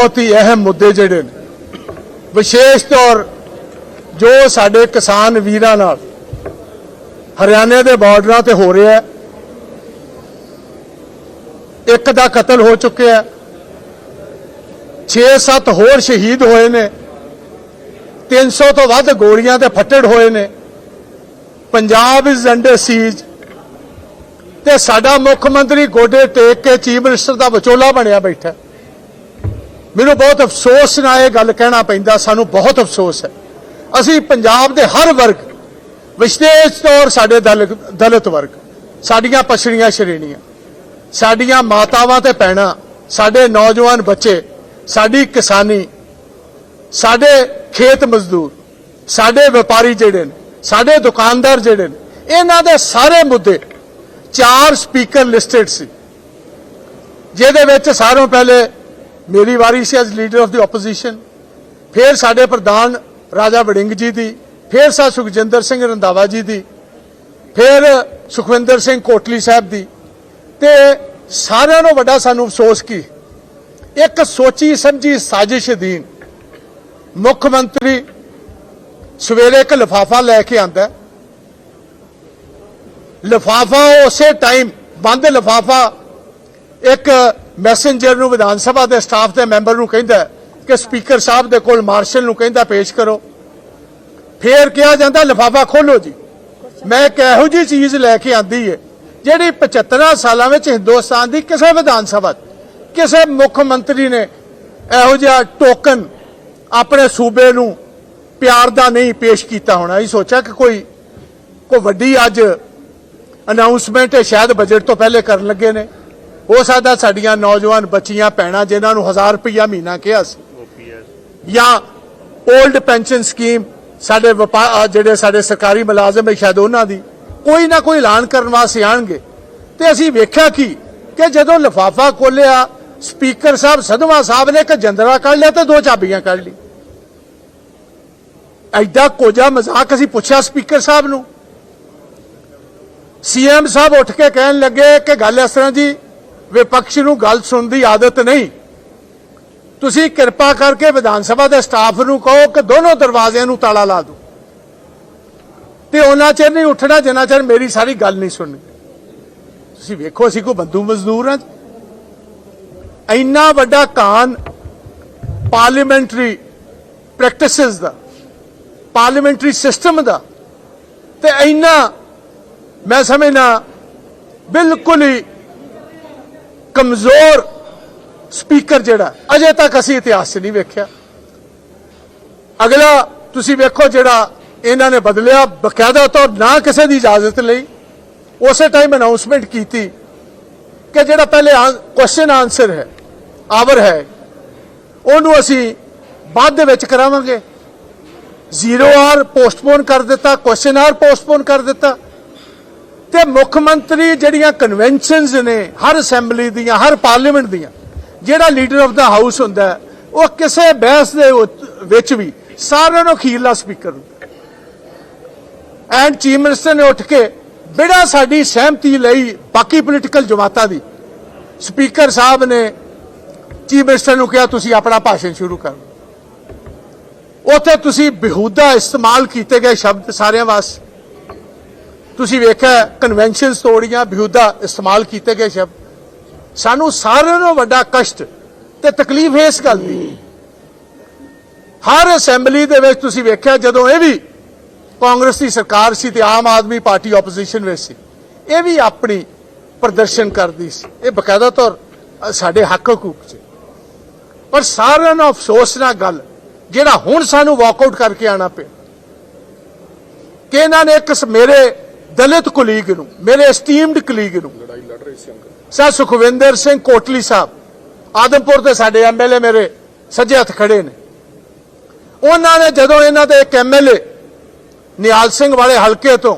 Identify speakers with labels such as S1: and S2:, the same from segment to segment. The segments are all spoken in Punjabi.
S1: ਬਹੁਤ ਹੀ ਅਹਿਮ ਮੁੱਦੇ ਜਿਹੜੇ ਨੇ। ਵਿਸ਼ੇਸ਼ ਤੌਰ ਜੋ ਸਾਡੇ ਕਿਸਾਨ ਵੀਰਾਂ ਨਾਲ ਹਰਿਆਣੇ ਦੇ ਬਾਰਡਰਾਂ ਤੇ ਹੋ ਰਿਹਾ ਹੈ, ਇੱਕ ਦਾ ਕਤਲ ਹੋ ਚੁੱਕਿਆ ਹੈ 6-7 ਹੋਰ ਸ਼ਹੀਦ ਹੋਏ ਨੇ 300 ਤੋਂ ਵੱਧ ਗੋਲੀਆਂ ਤੇ ਫੱਟੜ ਹੋਏ ਨੇ, ਪੰਜਾਬ ਇਜ਼ ਅੰਡਰ ਸੀਜ ਤੇ ਸਾਡਾ ਮੁੱਖ ਮੰਤਰੀ ਗੋਡੇ ਟੇਕ ਕੇ ਚੀਫ ਮਿਨਿਸਟਰ ਦਾ ਵਿਚੋਲਾ ਬਣਿਆ ਬੈਠਾ ਮੈਨੂੰ ਬਹੁਤ ਅਫਸੋਸ ਨਾਲ ਇਹ ਗੱਲ ਕਹਿਣਾ ਪੈਂਦਾ, ਸਾਨੂੰ ਬਹੁਤ ਅਫਸੋਸ ਹੈ। ਅਸੀਂ ਪੰਜਾਬ ਦੇ ਹਰ ਵਰਗ, ਵਿਸ਼ੇਸ਼ ਤੌਰ ਸਾਡੇ ਦਲਿਤ ਦਲਿਤ ਵਰਗ, ਸਾਡੀਆਂ ਪਛੜੀਆਂ ਸ਼੍ਰੇਣੀਆਂ, ਸਾਡੀਆਂ ਮਾਤਾਵਾਂ ਤੇ ਭੈਣਾਂ, ਸਾਡੇ ਨੌਜਵਾਨ ਬੱਚੇ, ਸਾਡੀ ਕਿਸਾਨੀ, ਸਾਡੇ ਖੇਤ ਮਜ਼ਦੂਰ, ਸਾਡੇ ਵਪਾਰੀ ਜਿਹੜੇ ਨੇ, ਸਾਡੇ ਦੁਕਾਨਦਾਰ ਜਿਹੜੇ ਨੇ, ਇਹਨਾਂ ਦੇ ਸਾਰੇ ਮੁੱਦੇ ਚਾਰ ਸਪੀਕਰ ਲਿਸਟਡ ਸੀ, ਜਿਹਦੇ ਵਿੱਚ ਸਾਰਿਆਂ ਪਹਿਲੇ ਮੇਰੀ ਵਾਰੀ ਸੀ as leader of the opposition ਫਿਰ ਸਾਡੇ ਪ੍ਰਧਾਨ ਰਾਜਾ ਵੜਿੰਗ ਜੀ ਦੀ, ਫਿਰ ਸਾ ਸੁਖਜਿੰਦਰ ਸਿੰਘ ਰੰਧਾਵਾ ਜੀ ਦੀ, ਫਿਰ ਸੁਖਵਿੰਦਰ ਸਿੰਘ ਕੋਟਲੀ ਸਾਹਿਬ ਦੀ। ਤੇ ਸਾਰਿਆਂ ਨੂੰ ਵੱਡਾ ਸਾਨੂੰ ਅਫਸੋਸ ਕੀ, ਇੱਕ ਸੋਚੀ ਸਮਝੀ ਸਾਜ਼ਿਸ਼ ਅਧੀਨ ਮੁੱਖ ਮੰਤਰੀ ਸਵੇਰੇ ਇੱਕ ਲਿਫਾਫਾ ਲੈ ਕੇ ਆਂਦਾ ਲਿਫਾਫਾ ਉਸੇ ਟਾਈਮ ਬੰਦ ਲਿਫਾਫਾ ਇੱਕ ਮੈਸੇਂਜਰ ਨੂੰ ਵਿਧਾਨ ਸਭਾ ਦੇ ਸਟਾਫ ਦੇ ਮੈਂਬਰ ਨੂੰ ਕਹਿੰਦਾ ਕਿ ਸਪੀਕਰ ਸਾਹਿਬ ਦੇ ਕੋਲ ਮਾਰਸ਼ਲ ਨੂੰ ਕਹਿੰਦਾ ਪੇਸ਼ ਕਰੋ। ਫੇਰ ਕਿਹਾ ਜਾਂਦਾ, ਲਿਫਾਫਾ ਖੋਲੋ ਜੀ। ਮੈਂ ਇੱਕ ਇਹੋ ਜੀ ਚੀਜ਼ ਲੈ ਕੇ ਆਂਦੀ ਹੈ ਜਿਹੜੀ 75 ਸਾਲਾਂ ਵਿੱਚ ਹਿੰਦੁਸਤਾਨ ਦੀ ਕਿਸੇ ਵਿਧਾਨ ਸਭਾ, ਕਿਸੇ ਮੁੱਖ ਮੰਤਰੀ ਨੇ ਇਹੋ ਜਿਹਾ ਟੋਕਨ ਆਪਣੇ ਸੂਬੇ ਨੂੰ ਪਿਆਰ ਦਾ ਨਹੀਂ ਪੇਸ਼ ਕੀਤਾ ਹੋਣਾ। ਇਹ ਸੋਚਿਆ ਕਿ ਕੋਈ ਕੋਈ ਵੱਡੀ ਅੱਜ ਅਨਾਉਂਸਮੈਂਟ ਹੈ, ਸ਼ਾਇਦ ਬਜਟ ਤੋਂ ਪਹਿਲੇ ਕਰਨ ਲੱਗੇ ਨੇ। ਹੋ ਸਕਦਾ ਸਾਡੀਆਂ ਨੌਜਵਾਨ ਬੱਚੀਆਂ, ਭੈਣਾਂ ਜਿਨ੍ਹਾਂ ਨੂੰ 1000 ਰੁਪਇਆ ਮਹੀਨਾ ਕਿਹਾ ਸੀ। ਜਾਂ 올ਡ ਪੈਨਸ਼ਨ ਸਕੀਮ ਸਾਡੇ ਵਪਾ- ਜਿਹੜੇ ਸਾਡੇ ਸਰਕਾਰੀ ਮੁਲਾਜ਼ਮ ਹੈ ਸ਼ਾਇਦ ਉਹਨਾਂ ਦੀ, ਕੋਈ ਨਾ ਕੋਈ ਐਲਾਨ ਕਰਨ ਵਾਸਤੇ ਆਣਗੇ। ਤੇ ਅਸੀਂ ਵੇਖਿਆ ਕੀ, ਕਿ ਜਦੋਂ ਲਿਫਾਫਾ ਖੋਲਿਆ ਸਪੀਕਰ ਸਾਹਿਬ ਸਦਵਾ ਸਾਹਿਬ ਨੇ ਇੱਕ ਜੰਦਰਾ ਕੱਢ ਲਿਆ ਤੇ ਦੋ ਚਾਬੀਆਂ ਕੱਢ ਲਈ ਐਡਾ ਕੋਜਾ ਮਜ਼ਾਕ ਅਸੀਂ ਪੁੱਛਿਆ ਸਪੀਕਰ ਸਾਹਿਬ ਨੂੰ। ਸੀਐਮ ਸਾਹਿਬ ਉੱਠ ਕੇ ਕਹਿਣ ਲੱਗੇ ਕਿ ਗੱਲ ਇਸ ਤਰ੍ਹਾਂ ਜੀ ਵਿਪਕਸ਼ ਨੂੰ ਗੱਲ ਸੁਣਨ ਦੀ ਆਦਤ ਨਹੀਂ। ਤੁਸੀਂ ਕਿਰਪਾ ਕਰਕੇ ਵਿਧਾਨ ਸਭਾ ਦੇ ਸਟਾਫ ਨੂੰ ਕਹੋ ਕਿ ਦੋਨੋਂ ਦਰਵਾਜ਼ਿਆਂ ਨੂੰ ਤਾਲਾ ਲਾ ਦਿਓ। ਤੇ ਉਹਨਾਂ ਚਿਰ ਨਹੀਂ ਉੱਠਣਾ ਜਿੰਨਾ ਚਿਰ ਮੇਰੀ ਸਾਰੀ ਗੱਲ ਨਹੀਂ ਸੁਣਨੀ। ਤੁਸੀਂ ਵੇਖੋ, ਅਸੀਂ ਕੋਈ ਬੰਦੂ ਮਜ਼ਦੂਰ ਹਾਂ। ਇੰਨਾ ਵੱਡਾ ਕਾਨ ਪਾਰਲੀਮੈਂਟਰੀ ਪ੍ਰੈਕਟਿਸਿਸ ਦਾ, ਪਾਰਲੀਮੈਂਟਰੀ ਸਿਸਟਮ ਦਾ, ਤੇ ਇੰਨਾ ਮੈਂ ਸਮਝਣਾ ਬਿਲਕੁਲ ਹੀ ਕਮਜ਼ੋਰ ਸਪੀਕਰ ਜਿਹੜਾ, ਅਜੇ ਤੱਕ ਅਸੀਂ ਇਤਿਹਾਸ 'ਚ ਨਹੀਂ ਵੇਖਿਆ। ਅਗਲਾ, ਤੁਸੀਂ ਵੇਖੋ ਜਿਹੜਾ ਇਹਨਾਂ ਨੇ ਬਦਲਿਆ ਬਕਾਇਦਾ ਤੌਰ ਨਾ ਕਿਸੇ ਦੀ ਇਜਾਜ਼ਤ ਲਈ। ਉਸੇ ਟਾਈਮ ਅਨਾਉਂਸਮੈਂਟ ਕੀਤੀ ਕਿ ਜਿਹੜਾ ਪਹਿਲੇ ਕੁਐਸਚਨ ਆਨਸਰ ਹੈ ਆਵਰ ਹੈ, ਉਹਨੂੰ ਅਸੀਂ ਬਾਅਦ ਦੇ ਵਿੱਚ ਕਰਾਵਾਂਗੇ। ਜ਼ੀਰੋ ਆਰ ਪੋਸਟਪੋਨ ਕਰ ਦਿੱਤਾ ਕੁਐਸਚਨ ਆਰ ਪੋਸਟਪੋਨ ਕਰ ਦਿੱਤਾ। ਤੇ ਮੁੱਖ ਮੰਤਰੀ ਜਿਹੜੀਆਂ ਕਨਵੈਨਸ਼ਨਸ ਨੇ, ਹਰ ਅਸੈਂਬਲੀ ਦੀਆਂ, ਹਰ ਪਾਰਲੀਮੈਂਟ ਦੀਆਂ, ਜਿਹੜਾ ਲੀਡਰ ਆਫ ਦਾ ਹਾਊਸ ਹੁੰਦਾ, ਉਹ ਕਿਸੇ ਬਹਿਸ ਦੇ ਵਿੱਚ ਵੀ ਸਾਰਿਆਂ ਨੂੰ ਅਖੀਰਲਾ ਸਪੀਕਰ ਐਂਡ ਚੀਫ ਮਿਨਿਸਟਰ ਨੇ ਉੱਠ ਕੇ ਬਿਨਾਂ ਸਾਡੀ ਸਹਿਮਤੀ ਲਈ ਬਾਕੀ ਪੋਲੀਟੀਕਲ ਜਮਾਤਾਂ ਦੀ ਸਪੀਕਰ ਸਾਹਿਬ ਨੇ ਚੀਫ ਮਿਨਿਸਟਰ ਨੂੰ ਕਿਹਾ, ਤੁਸੀਂ ਆਪਣਾ ਭਾਸ਼ਣ ਸ਼ੁਰੂ ਕਰੋ। ਉੱਥੇ ਤੁਸੀਂ ਬਿਹੂਦਾ ਇਸਤੇਮਾਲ ਕੀਤੇ ਗਏ ਸ਼ਬਦ ਸਾਰਿਆਂ ਵਾਸਤੇ। ਤੁਸੀਂ ਵੇਖਿਆ ਕਨਵੈਨਸ਼ਨ ਤੋੜੀਆਂ ਬਿਹੂਦਾ ਇਸਤੇਮਾਲ ਕੀਤੇ ਗਏ ਸ਼ਬਦ। ਸਾਨੂੰ ਸਾਰਿਆਂ ਨੂੰ ਵੱਡਾ ਕਸ਼ਟ ਤੇ ਤਕਲੀਫ ਇਸ ਗੱਲ ਦੀ। ਹਰ ਅਸੈਂਬਲੀ ਦੇ ਵਿੱਚ ਤੁਸੀਂ ਵੇਖਿਆ ਜਦੋਂ ਇਹ ਵੀ ਕਾਂਗਰਸ ਦੀ ਸਰਕਾਰ ਸੀ ਤੇ ਆਮ ਆਦਮੀ ਪਾਰਟੀ ਆਪੋਜੀਸ਼ਨ ਵਿੱਚ ਸੀ, ਇਹ ਵੀ ਆਪਣੀ ਪ੍ਰਦਰਸ਼ਨ ਕਰਦੀ ਸੀ। ਇਹ ਬਕਾਇਦਾ ਤੌਰ ਸਾਡੇ ਹੱਕ ਹਕੂਕ 'ਚ ਪਰ ਸਾਰਿਆਂ ਨੂੰ ਅਫਸੋਸ ਨਾਲ ਗੱਲ, ਜਿਹੜਾ ਹੁਣ ਸਾਨੂੰ ਵਾਕਆਊਟ ਕਰਕੇ ਆਣਾ ਪਿਆ, ਕਿ ਇਹਨਾਂ ਨੇ ਇੱਕ ਮੇਰੇ ਦਲਿਤ ਕੁਲੀਗ ਨੂੰ ਮੇਰੇ ਐਸਟੀਮਡ ਕੁਲੀਗ ਨੂੰ
S2: ਲੜਾਈ ਲੜ ਰਹੇ ਸੀ ਅੰਕਲ
S1: ਸਰ ਸੁਖਵਿੰਦਰ ਸਿੰਘ ਕੋਟਲੀ ਸਾਹਿਬ ਆਦਮਪੁਰ ਦੇ ਸਾਡੇ ਐਮਐਲਏ ਮੇਰੇ ਸੱਜੇ ਹੱਥ ਖੜੇ ਨੇ ਉਹਨਾਂ ਨੇ ਜਦੋਂ ਇਹਨਾਂ ਦੇ ਇੱਕ ਐਮਐਲਏ ਨਿਹਾਲ ਸਿੰਘ ਵਾਲੇ ਹਲਕੇ ਤੋਂ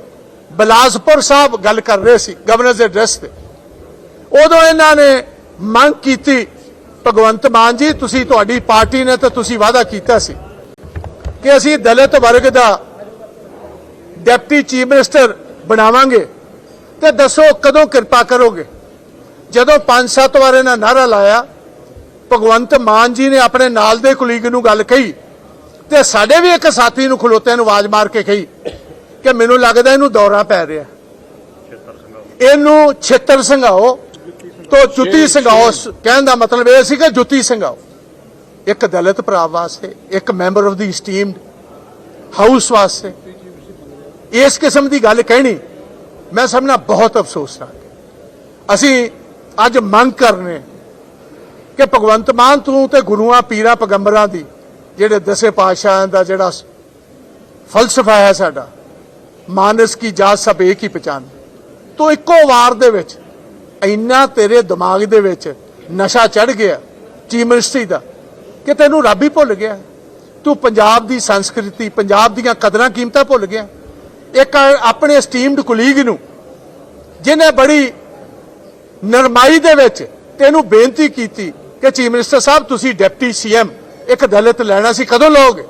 S1: ਬਲਾਸਪੁਰ ਸਾਹਿਬ ਗੱਲ ਕਰ ਰਹੇ ਸੀ ਗਵਰਨਰ ਦੇ ਐਡਰੈਸ ਤੇ ਉਦੋਂ ਇਹਨਾਂ ਨੇ ਮੰਗ ਕੀਤੀ ਭਗਵੰਤ ਮਾਨ ਜੀ ਤੁਸੀਂ ਤੁਹਾਡੀ ਪਾਰਟੀ ਨੇ ਤਾਂ ਤੁਸੀਂ ਵਾਅਦਾ ਕੀਤਾ ਸੀ ਕਿ ਅਸੀਂ ਦਲਿਤ ਵਰਗ ਦਾ ਡਿਪਟੀ ਚੀਫ ਮਿਨਿਸਟਰ ਬਣਾਵਾਂਗੇ ਤੇ ਦੱਸੋ ਕਦੋਂ ਕਿਰਪਾ ਕਰੋਗੇ? ਜਦੋਂ ਪੰਜ ਸੱਤ ਵਾਰ ਇਹਨਾਂ ਨਾਰਾ ਲਾਇਆ ਭਗਵੰਤ ਮਾਨ ਜੀ ਨੇ ਆਪਣੇ ਨਾਲ ਦੇ ਕੁਲੀਗ ਨੂੰ ਗੱਲ ਕਹੀ ਤੇ ਸਾਡੇ ਵੀ ਇੱਕ ਸਾਥੀ ਨੂੰ ਖਲੋਤਿਆਂ ਨੂੰ ਆਵਾਜ਼ ਮਾਰ ਕੇ ਕਹੀ ਕਿ ਮੈਨੂੰ ਲੱਗਦਾ ਇਹਨੂੰ ਦੌਰਾ ਪੈ ਰਿਹਾ। ਇਹਨੂੰ ਛੇਤਰ ਸੰਘਾਓ ਤੋਂ ਜੁੱਤੀ ਸੰਘਾਓ। ਕਹਿਣ ਦਾ ਮਤਲਬ ਇਹ ਸੀ ਕਿ ਜੁੱਤੀ ਸੰਘਾਓ। ਇੱਕ ਦਲਿਤ ਭਰਾ ਵਾਸਤੇ ਇੱਕ member of the esteemed house ਵਾਸਤੇ ਇਸ ਕਿਸਮ ਦੀ ਗੱਲ ਕਹਿਣੀ ਮੈਂ ਸਭ ਨਾਲ ਬਹੁਤ ਅਫਸੋਸ ਹਾਂ ਅਸੀਂ ਅੱਜ ਮੰਗ ਕਰਨੇ ਕਿ ਭਗਵੰਤ ਮਾਨ ਤੂੰ ਤੇ ਗੁਰੂਆਂ, ਪੀਰਾਂ, ਪੈਗੰਬਰਾਂ ਦੀ ਜਿਹੜੇ ਦਸੇ ਪਾਤਸ਼ਾਹਾਂ ਦਾ ਜਿਹੜਾ ਫਲਸਫਾ ਹੈ ਸਾਡਾ, ਮਾਨਸ ਕੀ ਜਾਤ ਸਭ ਇੱਕ ਹੀ ਪਛਾਣ। ਤੂੰ ਇੱਕੋ ਵਾਰ ਦੇ ਵਿੱਚ ਇੰਨਾ ਤੇਰੇ ਦਿਮਾਗ ਦੇ ਵਿੱਚ ਨਸ਼ਾ ਚੜ ਗਿਆ, ਚੀਫ ਮਿਨਿਸਟਰੀ ਦਾ, ਕਿ ਤੈਨੂੰ ਰੱਬ ਹੀ ਭੁੱਲ ਗਿਆ। ਤੂੰ ਪੰਜਾਬ ਦੀ ਸੰਸਕ੍ਰਿਤੀ, ਪੰਜਾਬ ਦੀਆਂ ਕਦਰਾਂ ਕੀਮਤਾਂ ਭੁੱਲ ਗਿਆ। ਇੱਕ ਆਪਣੇ ਸਟੀਮਡ ਕੁਲੀਗ ਨੂੰ, ਜਿਹਨੇ ਬੜੀ ਨਰਮਾਈ ਦੇ ਵਿੱਚ ਤੈਨੂੰ ਬੇਨਤੀ ਕੀਤੀ ਕਿ ਚੀਫ ਮਿਨਿਸਟਰ ਸਾਹਿਬ, ਤੁਸੀਂ ਡਿਪਟੀ ਸੀਐਮ, ਇੱਕ ਦਲਿਤ ਲੈਣਾ ਸੀ, ਕਦੋਂ ਲਓਗੇ?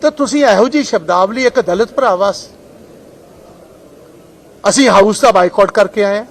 S1: ਤਾਂ ਤੁਸੀਂ ਇਹੋ ਜੀ ਸ਼ਬਦਾਵਲੀ ਇੱਕ ਦਲਿਤ ਭਰਾ ਵਾਸਤੇ ਅਸੀਂ ਹਾਊਸ ਦਾ ਬਾਈਕਾਟ ਕਰਕੇ ਆਏ ਹਾਂ।